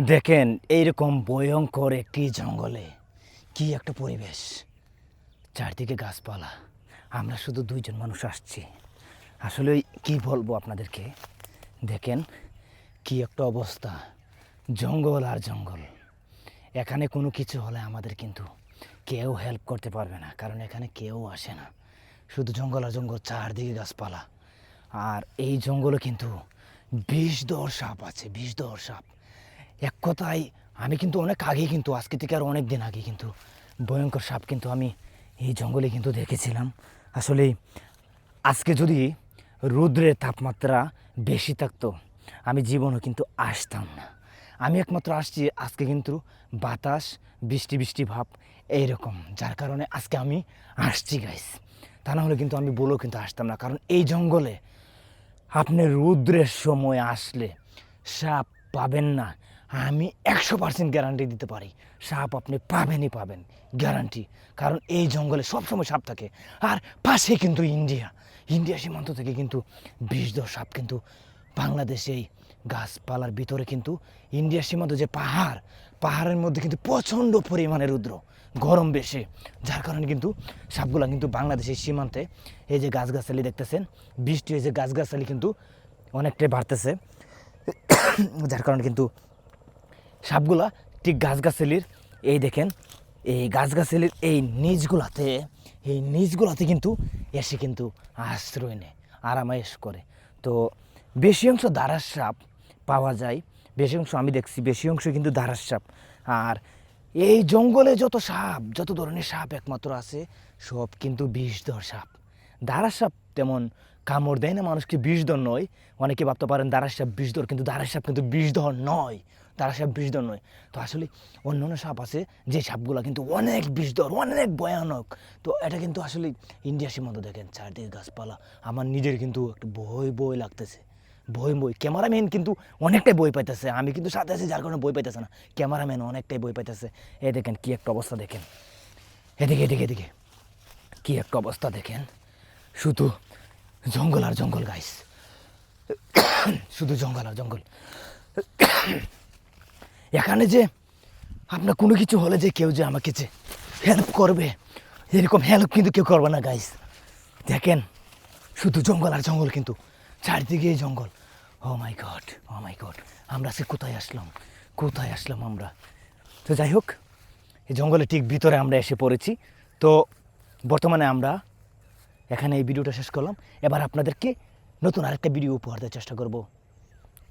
দেখেন, এইরকম ভয়ঙ্কর একটি জঙ্গলে কি একটা পরিবেশ। চারদিকে গাছপালা। আমরা শুধু দুইজন মানুষ আসছি। আসলে কি বলব আপনাদেরকে? দেখেন, কি একটা অবস্থা। জঙ্গল আর জঙ্গল। এখানে কোনো কিছু হলে আমাদের কিন্তু কেউ হেল্প করতে পারবে না, কারণ এখানে কেউ আসে না। শুধু জঙ্গল আর জঙ্গল, চারদিকে গাছপালা। আর এই জঙ্গলে কিন্তু বিষ দর সাপ আছে, বিষ দর সাপ। এক কথায়, আমি কিন্তু অনেক আগে কিন্তু, আজকে থেকে আর অনেক দিন আগে কিন্তু, ভয়ঙ্কর সাপ কিন্তু আমি এই জঙ্গলে কিন্তু দেখেছিলাম। আসলে আজকে যদি রৌদ্রের তাপমাত্রা বেশি থাকতো, আমি জীবনও কিন্তু আসতাম না। আমি একমাত্র আসছি, আজকে কিন্তু বাতাস, বৃষ্টি বৃষ্টি ভাব এইরকম, যার কারণে আজকে আমি আসছি গাইস তা না হলে কিন্তু আমি বলেও কিন্তু আসতাম না, কারণ এই জঙ্গলে আপনি রৌদ্রের সময় আসলে সাপ পাবেন না আমি একশো পার্সেন্ট গ্যারান্টি দিতে পারি। সাপ আপনি পাবেনই পাবেন গ্যারান্টি কারণ এই জঙ্গলে সবসময় সাপ থাকে। আর পাশে কিন্তু ইন্ডিয়া। ইন্ডিয়া সীমান্ত থেকে কিন্তু বিষধর সাপ কিন্তু বাংলাদেশে এই গাছপালার ভিতরে কিন্তু ইন্ডিয়া সীমান্ত যে পাহাড়, পাহাড়ের মধ্যে কিন্তু প্রচণ্ড পরিমাণে রুদ্র, গরম বেশি। যার কারণে কিন্তু সাপগুলা কিন্তু বাংলাদেশের সীমান্তে এই যে গাছগাছালি দেখতেছেন, বৃষ্টি হয়েছে, গাছগাছালি কিন্তু অনেকটাই বাড়তেছে। যার কারণে কিন্তু সাপগুলা ঠিক গাছগাছালির, এই দেখেন, এই গাছগাছালির এই নিচগুলাতে এই নিচগুলাতে কিন্তু এসে কিন্তু আশ্রয় নেয়, আরামায়েশ করে। তো বেশি অংশ দারাস সাপ পাওয়া যায়, বেশি অংশ আমি দেখছি, বেশি অংশ কিন্তু দারাস সাপ। আর এই জঙ্গলে যত সাপ, যত ধরনের সাপ একমাত্র আছে, সব কিন্তু বিষধর সাপ। দারাস সাপ তেমন কামড় দেয় না, মানুষকে বিষধর নয়। অনেকে ভাবতে পারেন দারাস সাপ বিষধর কিন্তু দারাস সাপ কিন্তু বিষধর নয়। তারা সাপ বিষধর নয়। তো আসলে অন্য অন্য সাপ আছে, যে সাপগুলো কিন্তু অনেক বিষধর অনেক ভয়ানক। তো এটা কিন্তু আসলে ইন্ডিয়া সীমান্ত দেখেন, চারদিকে গাছপালা। আমার নিজের কিন্তু একটু বই বই লাগতেছে। বই বই ক্যামেরাম্যান কিন্তু অনেকটাই বই পাইতেছে। আমি কিন্তু সাথে আছি, যার কারণে বই পাইতেছে না। ক্যামেরাম্যান অনেকটাই বই পাইতেছে। এ দেখেন কী একটা অবস্থা দেখেন। এদিকে এদিকে এদিকে। কী একটা অবস্থা দেখেন। শুধু জঙ্গল আর জঙ্গল গাইস শুধু জঙ্গল আর জঙ্গল। এখানে যে আপনার কোনো কিছু হলে যে কেউ যে আমাকে যে হেল্প করবে, এরকম হেল্প কিন্তু কেউ করবে না গাইস দেখেন, শুধু জঙ্গল আর জঙ্গল কিন্তু চারদিকে জঙ্গল। ও মাই গড ও মাই গড আমরা সে কোথায় আসলাম? কোথায় আসলাম আমরা? তো যাই হোক, এই জঙ্গলের ঠিক ভিতরে আমরা এসে পড়েছি। তো বর্তমানে আমরা এখানে এই ভিডিওটা শেষ করলাম। এবার আপনাদেরকে নতুন আরেকটা ভিডিও উপহার দেওয়ার চেষ্টা করব।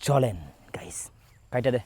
চলেন গাইস কাইটা দে।